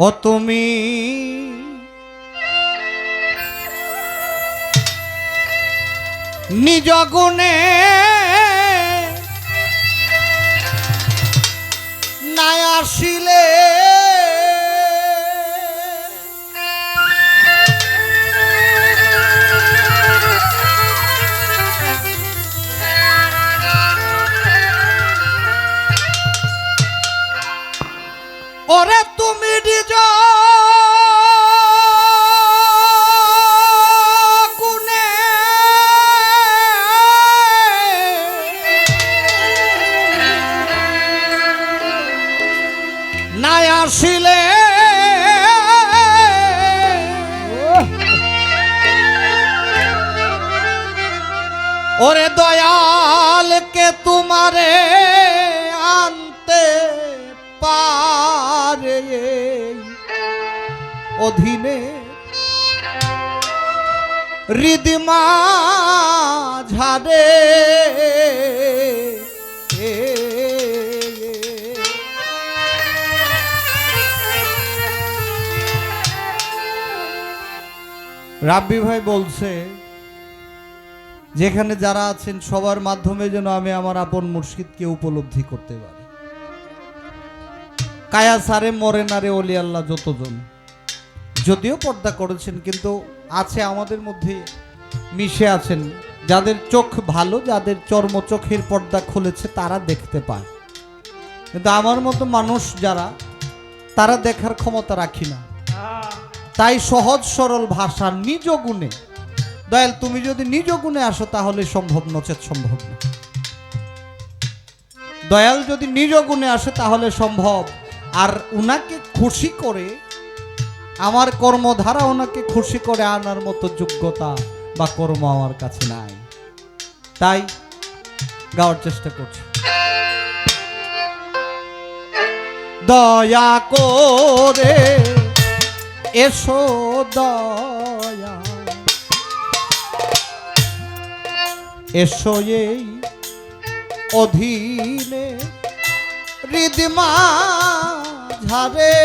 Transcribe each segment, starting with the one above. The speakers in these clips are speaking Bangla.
ও তুমি? নিজ গুণে নাই আসিলে ওরে তুমি নিজ অধীনে। হৃদিমা ঝাড়ে। রাব্বি ভাই বলছে, যেখানে যারা আছেন সবার মাধ্যমে যেন আমি আমার আপন মুর্শিদকে উপলব্ধি করতে পারি। কায়া সারে মরে না রে অলি আল্লাহ যতজন। যদিও পর্দা করেছেন, কিন্তু আছে আমাদের মধ্যে মিশে আছেন। যাদের চোখ ভালো, যাদের চর্ম চোখের পর্দা খুলেছে, তারা দেখতে পায়। কিন্তু আমার মতো মানুষ যারা, তারা দেখার ক্ষমতা রাখি না। তাই সহজ, সরল ভাষা নিজ গুণে। দয়াল, তুমি যদি নিজ গুণে আসো, তাহলে সম্ভব, নচেত সম্ভব না। দয়াল যদি নিজ গুণে আসে, তাহলে সম্ভব। আর উনাকে খুশি করে আমার কর্মধারা ওনাকে খুশি করে আনার মতো যোগ্যতা বা কর্ম আমার কাছে নাই। তাই গাওয়ার চেষ্টা করছি। দয়া করে এসো দয়া। এসো এই অধীনে হৃদমা ঝারে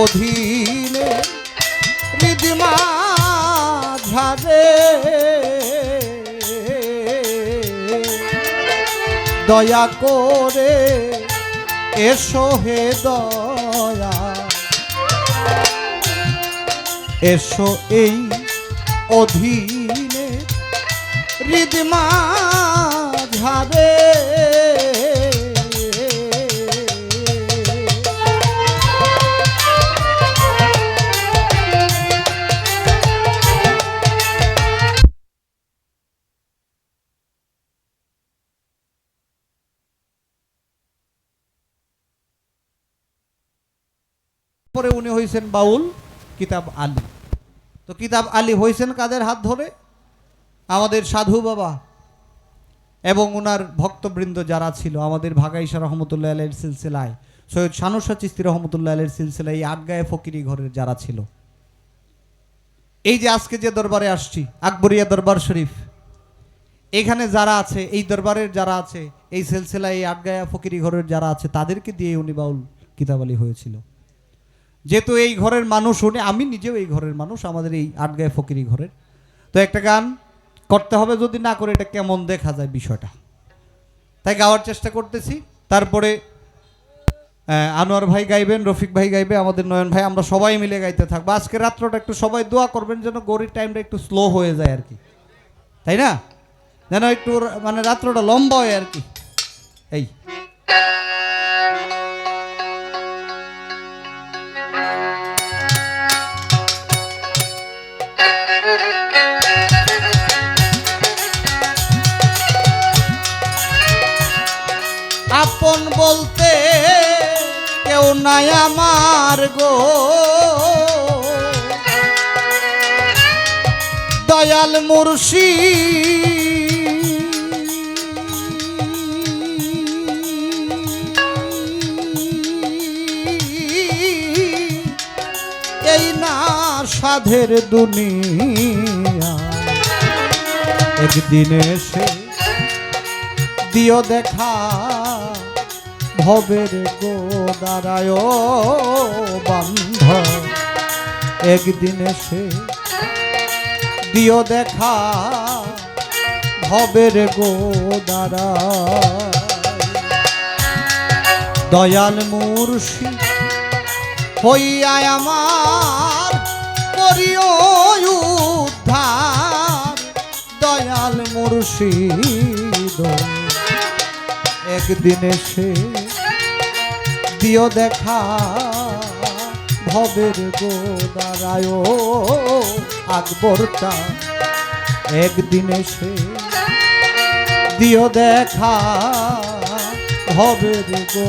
অধীনে হৃদিমা ঝাড়ে। দয়া করে এসো হে দয়া। এসো এই অধীনে হৃদমা ঝাড়ে। পরে উনি হয়েছেন বাউল কিতাব আলী। তো কিতাব আলী হয়েছেন কাদের হাত ধরে? আমাদের সাধু বাবা এবং ওনার ভক্তবৃন্দ যারা ছিল, আমাদের ভাগাইশা রহমতুল্লাহ আলের সিলসিলায়, সৈয়দ শানুসা চিস্তি রহমতুল্লাহ আলের সিলসিলায় এই আটগায়ে ফকিরি ঘরের যারা ছিল। এই যে আজকে যে দরবারে আসছি, আকবরিয়া দরবার শরীফ, এখানে যারা আছে, এই দরবারের যারা আছে, এই সিলসিলায় এই আটগায়া ফকিরি ঘরের যারা আছে, তাদেরকে দিয়ে উনি বাউল কিতাব আলী হয়েছিল। যেহেতু এই ঘরের মানুষ, উনি আমি নিজেও এই ঘরের মানুষ, আমাদের এই আটগায়ে ফকিরি ঘরের। তো একটা গান করতে হবে যদি না করে, এটা কেমন দেখা যায় বিষয়টা। তাই গাওয়ার চেষ্টা করতেছি। তারপরে আনোয়ার ভাই গাইবেন, রফিক ভাই গাইবে, আমাদের নয়ন ভাই, আমরা সবাই মিলে গাইতে থাকব। আজকে রাত্রটা একটু সবাই দোয়া করবেন যেন গরির টাইমটা একটু স্লো হয়ে যায় আর কি। তাই না? যেন একটু মানে রাত্রটা লম্বা হয় আর কি। এই। নাই আমার গো। দয়াল মুর্শি। এই না সাধের দুনিয়া। একদিন এসে দিও দেখা। ভবের গো দাঁড়ায় বান্ধ একদিন সে দিও দেখা ভবের গো দাঁড়ায় দয়াল মুর্শি হইয়া আমার করিও উদ্ধার, দয়াল মুর্শিদ একদিন এসে দিও দেখা ভবের গো দাঁড়ায় আকবরটা একদিন এসে দিও দেখা ভবের গো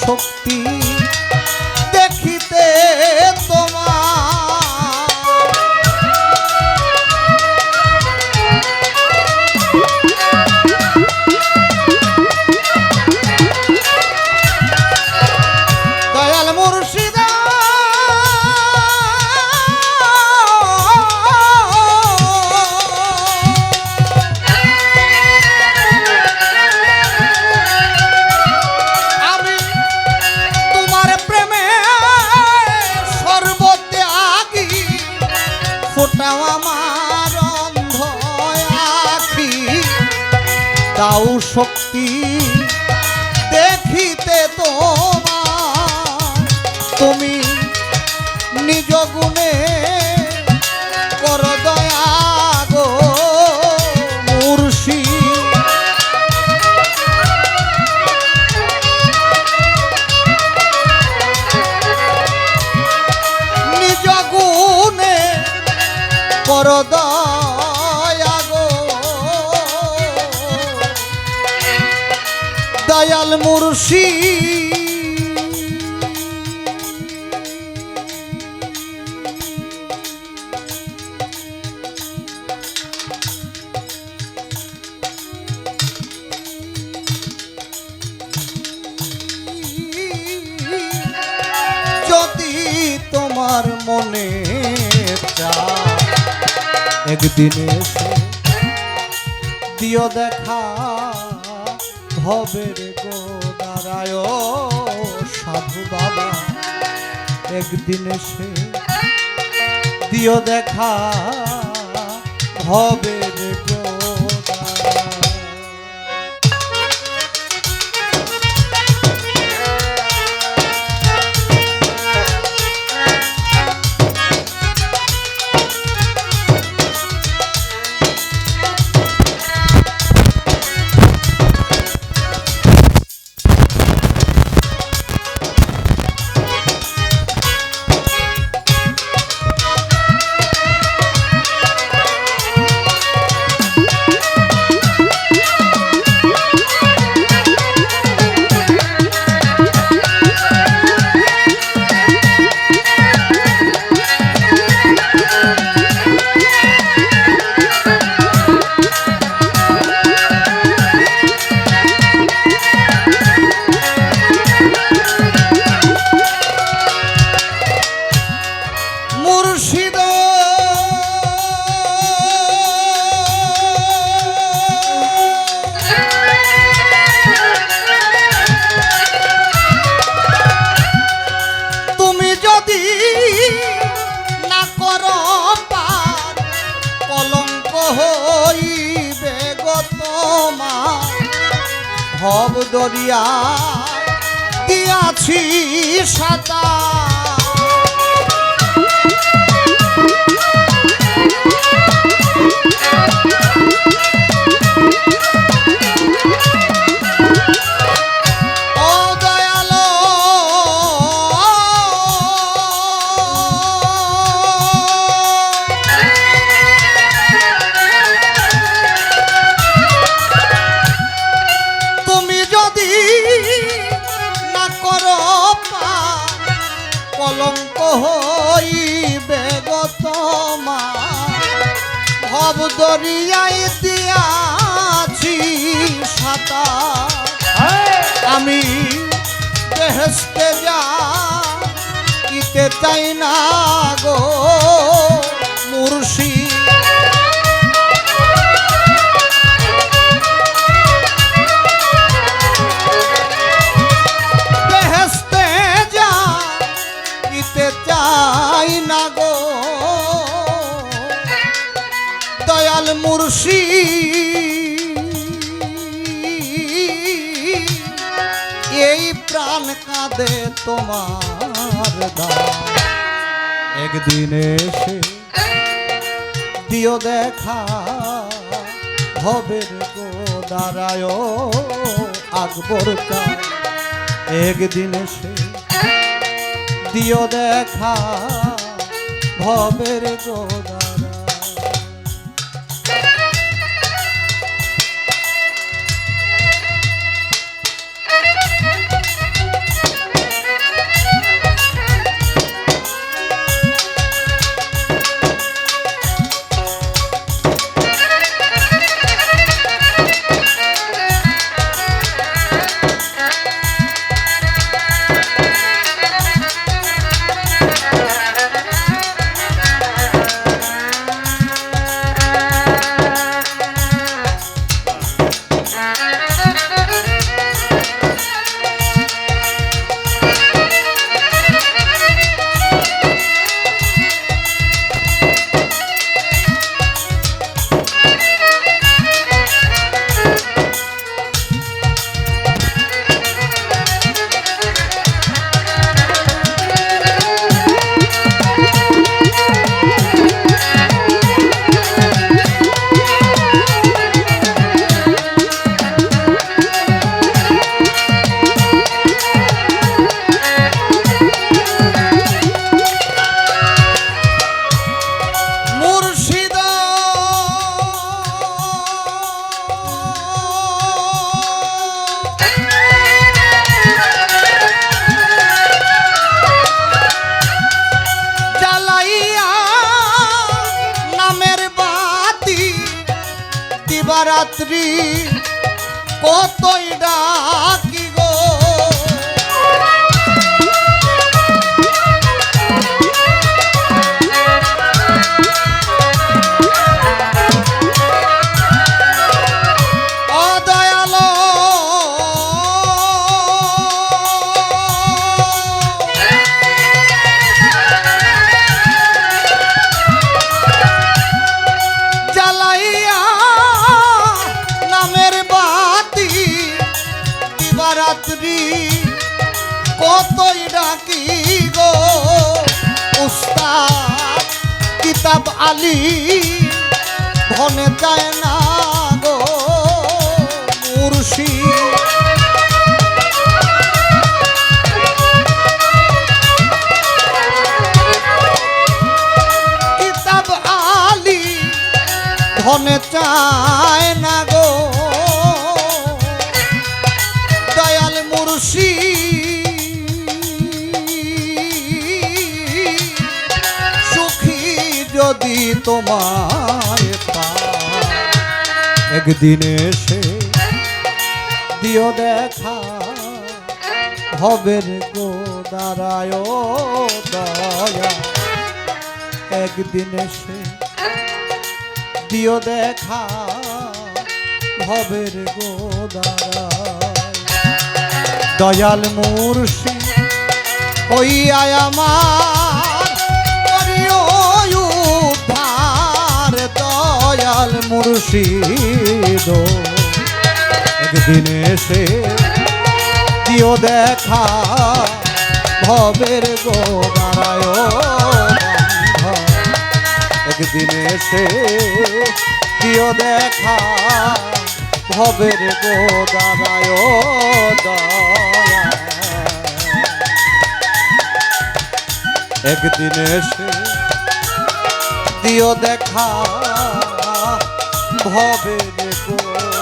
শক্তি তোমার মনে একদিন এসে দিও দেখা ভবের গো দাঁড়ায় সাধু বাবা। একদিন এসে দিও দেখা ভবের দিয়াছি সাতা বেহেস্তে যা ইতে চাই না গো মুর্শি। বেহেস্তে যা ইতে চাই না গো। দয়াল মুর্শি তোমার দাম। একদিন এসে দিও দেখা হবে গো দাঁড়ায় আকবর একদিন এসে দিও দেখা ভবের গোদারা pedir তোমায় একদিন এসে দিও দেখা হবের গো দাঁড়ায় দয়া। একদিন এসে দিও দেখা, ভবের গো দয়াল মুর্শি ওই আয়ামার মুর্শিদ। একদিন এসে দিও দেখা ভবের গোদারায় একদিন এসে দিও দেখা ভবের গোদারায় দয়া একদিন এসে দিও দেখা ভবের গোদারায়